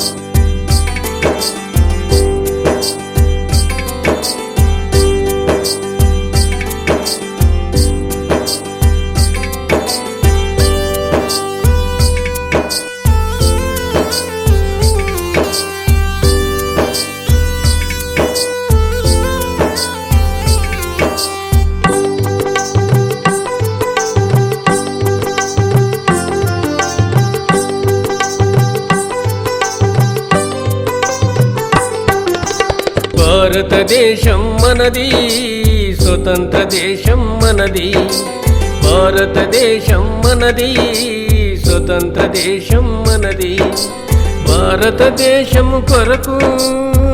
podcast. భారతదేశం మనది స్వతంత్ర దేశం మనది. భారతదేశం మనది స్వతంత్ర దేశం మనది. భారతదేశం కొరకు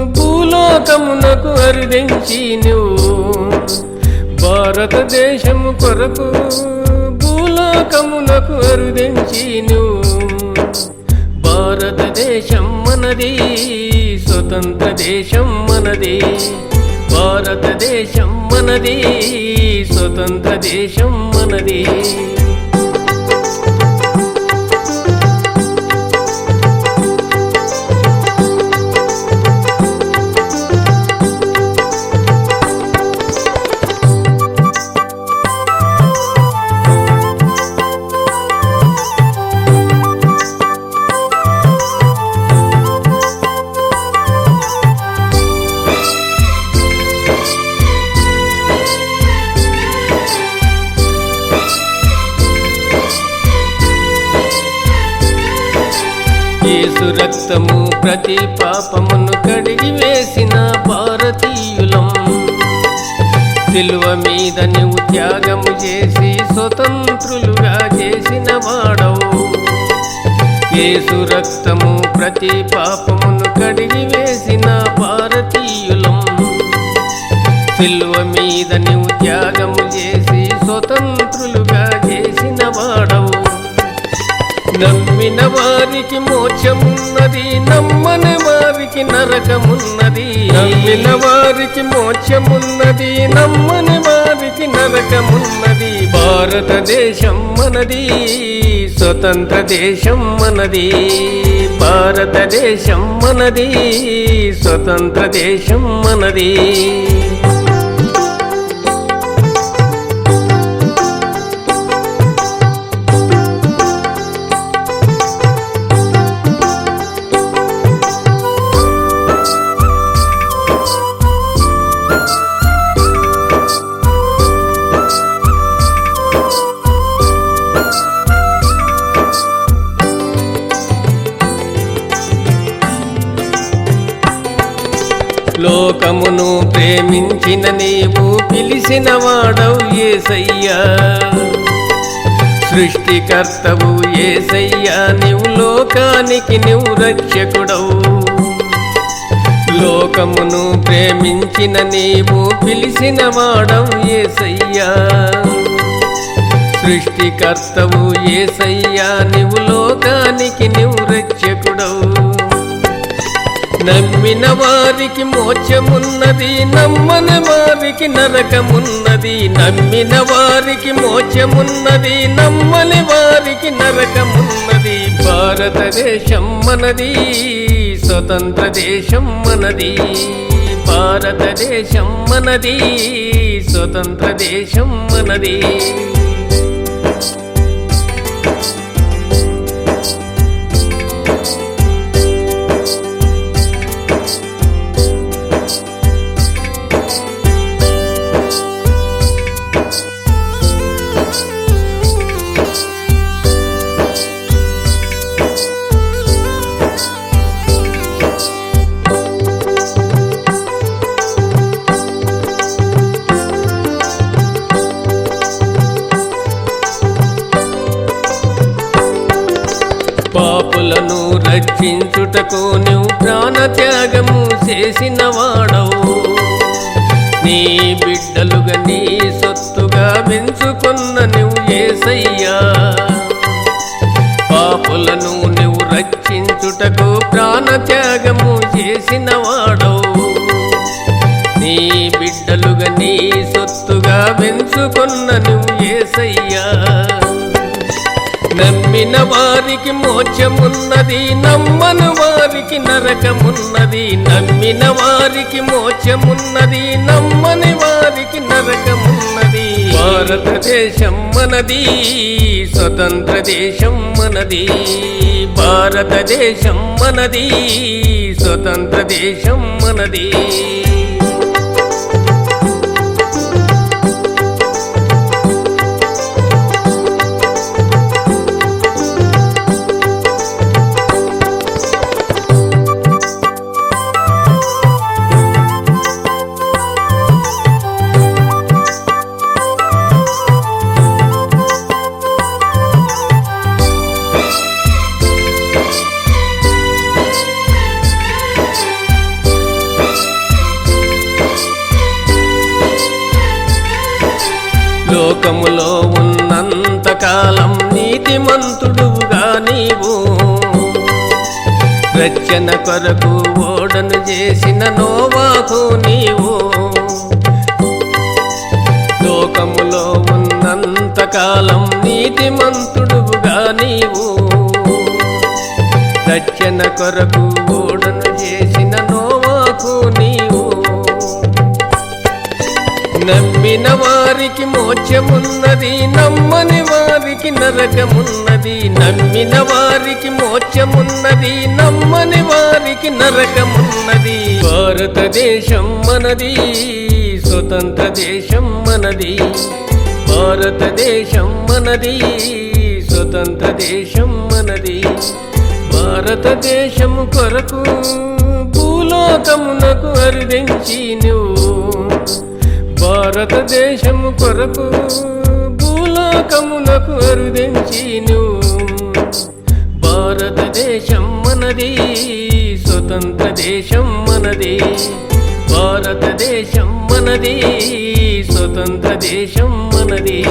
భూలోకమునకు అరుదించి నువ్వు భారతదేశం కొరకు భూలోకమునకు అరుదించి నువ్వు భారతదేశం మనది స్వతంత్ర దేశం మనది. భారతదేశం మనది స్వతంత్ర దేశం మనది. యేసు రక్తము ప్రతి పాపమును కడిగి వేసిన భారతీయులం. సిలువ మీద నువ్వు త్యాగము చేసి స్వతంత్రులుగా చేసిన వాడవు. యేసు రక్తము ప్రతి పాపమును కడిగి వేసిన భారతీయులం. సిల్వ మీద నువ్వు త్యాగము నమ్మిన వారికి మోక్షమున్నది నమ్మని వారికి నరకమున్నది. నమ్మిన వారికి మోక్షమున్నది నమ్మని వారికి నరకమున్నది. భారతదేశం మనది స్వతంత్ర దేశం మనది. భారతదేశం మనది స్వతంత్ర దేశం మనది. ప్రేమించిన నీవు పిలిచిన వాడవు ఏసయ్యా. సృష్టికర్తవు ఏసయ్యా నీవు లోకానికి నీవు రక్షకుడవు. లోకమును ప్రేమించిన నీవు పిలిచిన వాడవు ఏసయ్యా. సృష్టికర్తవు ఏసయ్యా నీవు లోకానికి నీవు రక్షకుడవు. నమ్మిన వారికి మోచమున్నది నమ్మని వారికి నరకమున్నది నమ్మిన వారికి మోచమున్నది నమ్మని వారికి నరకమున్నది. భారతదేశం మనది స్వతంత్ర దేశం మనది భారతదేశం మనది స్వతంత్ర దేశం మనది. రక్షించుటకు నువ్వు ప్రాణత్యాగము చేసిన వాడవు నీ బిడ్డలుగా నీ సొత్తుగా పెంచుకున్న నువ్వు ఏసయ్యా. పాపులను నువ్వు రక్షించుటకు ప్రాణత్యాగము చేసిన వాడవు నీ బిడ్డలుగా నీ సొత్తుగా పెంచుకున్న నువ్వు నమ్మిన వారికి మోక్షమున్నది నమ్మని వారికి నరకమున్నది నమ్మిన వారికి మోక్షమున్నది నమ్మని వారికి నరకమున్నది. భారతదేశం మనది స్వతంత్ర దేశం మనది. భారతదేశం మనది స్వతంత్ర దేశం మనది. లోకములో ఉన్నంత కాలం నీతిమంతుడుగా నీవు. రక్షణ కొరకు ఓడను చేసిన నోవాకు నీవు. లోకములో ఉన్నంత కాలం నీతిమంతుడుగా నీవు. రక్షణ కొరకు ఓడను నమ్మిన వారికి మోక్షమున్నది నమ్మని వారికి నరకమున్నది నమ్మిన వారికి మోక్షమున్నది నమ్మని వారికి నరకమున్నది. భారతదేశం మనది స్వతంత్ర దేశం మనది. భారతదేశం మనది స్వతంత్ర దేశం మనది. భారతదేశము కొరకు భూలోకమునకు అరుదించి నువ్వు భారతదేశము కొరకు భూలోకమునకు అరుదించిను. భారతదేశం మనది స్వతంత్ర దేశం మనది. భారతదేశం మనది స్వతంత్ర దేశం మనది.